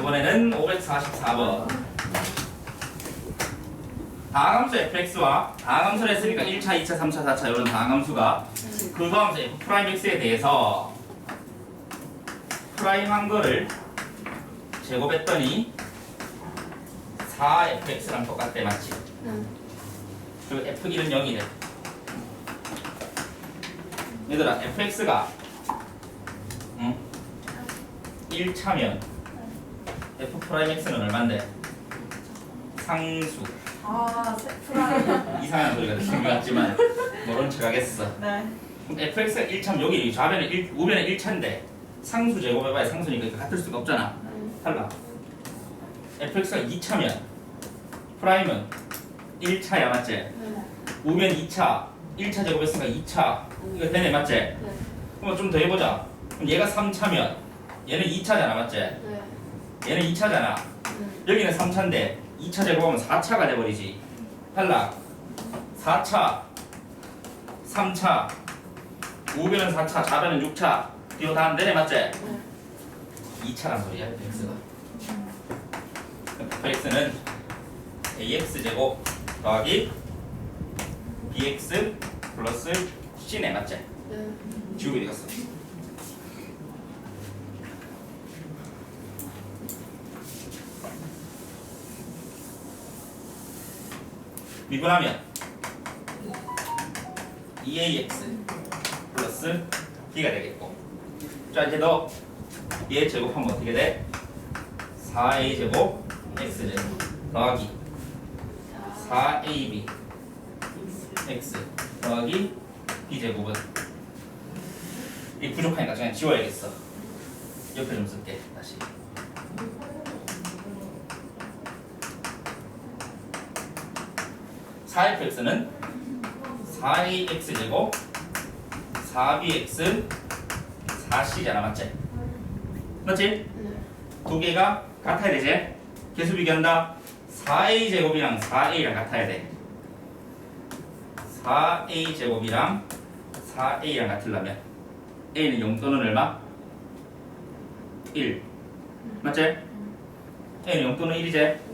이번에는 544번. 다항함수 fx와 다항함수를 했으니까 1차, 2차, 3차, 4차 이런 다항함수가 근거함수 f 프라임 x에 대해서 프라임 한 거를 제곱했더니 4fx랑 똑같대 맞지? 응. 그리고 f1은 0이래. 얘들아 fx가 응? 1차면 f 프라임 x는 얼만데? 상수 아, 세프라임. 이상한 소리가 들린 것 같지만 모른 척 하겠어 네. 그럼 fx가 1차면 여기 좌변에 1, 우변에 1차인데 상수 제곱해봐야 상수니까 이거 같을 수가 없잖아 탈락 fx가 2차면 프라임은 1차야 맞지? 네. 우변 2차 1차 제곱했으니까 2차 이거 되네 맞지? 네. 그럼 좀 더 해보자 그럼 얘가 3차면 얘는 2차잖아 맞지? 네. 얘는 2차잖아 여기는 3차인데 2차 제곱하면 4차가 돼버리지 탈락 4차 3차 우변은 4차 좌변은 6차 뒤로 다안 되네 맞지? 네. 2차란 소리야 fx가 fx는 ax 제곱 더하기 bx 플러스 c네 맞지? 네. 지우개 되었어 미분하면 2ax 플러스 b가 되겠고 자 이제 너 얘 제곱하면 어떻게 돼? 4a 제곱 x 제곱 더하기 4ab x 더하기 b 제곱은 이 부족하니까 그냥 지워야겠어. 옆에 좀 쓸게 다시. 사 f x 는 4ax 제곱 4bx 4c잖아 맞지? 맞지? 네. 두 개가 같아야 되지? 계수 비교한다. 4a 제곱이랑 4a랑 같아야 돼. 4a 제곱이랑 4a랑 같으려면 a는 0 또는 얼마? 1. 맞지? a는 0 또는 1이지?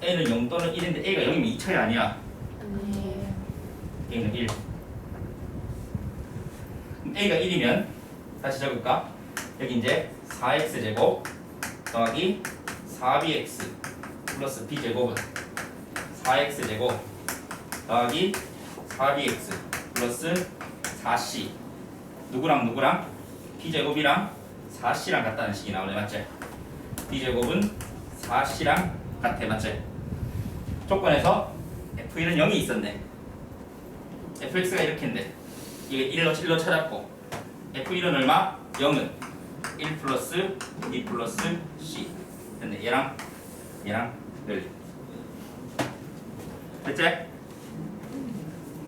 네. a는 0 또는 1인데 a가 0이면 2차이 아니야. 아니에요. a는 1. 그럼 a가 1이면 다시 적을까? 여기 이제 4x 제곱 더하기 4bx 플러스 b 제곱은 4x 제곱 더하기 4bx 플러스 4c 누구랑 누구랑 b 제곱이랑 4c랑 같다는 식이 나오네 맞지? b 제곱은 4c랑 같아 맞지? 조건에서 f1은 0이 있었네. Fx가 이렇게인데 이게 1로 1로 찾았고 f1은 얼마? 0은. 1 플러스 2 플러스 c. 근데 얘랑 얘랑 늘. 됐지?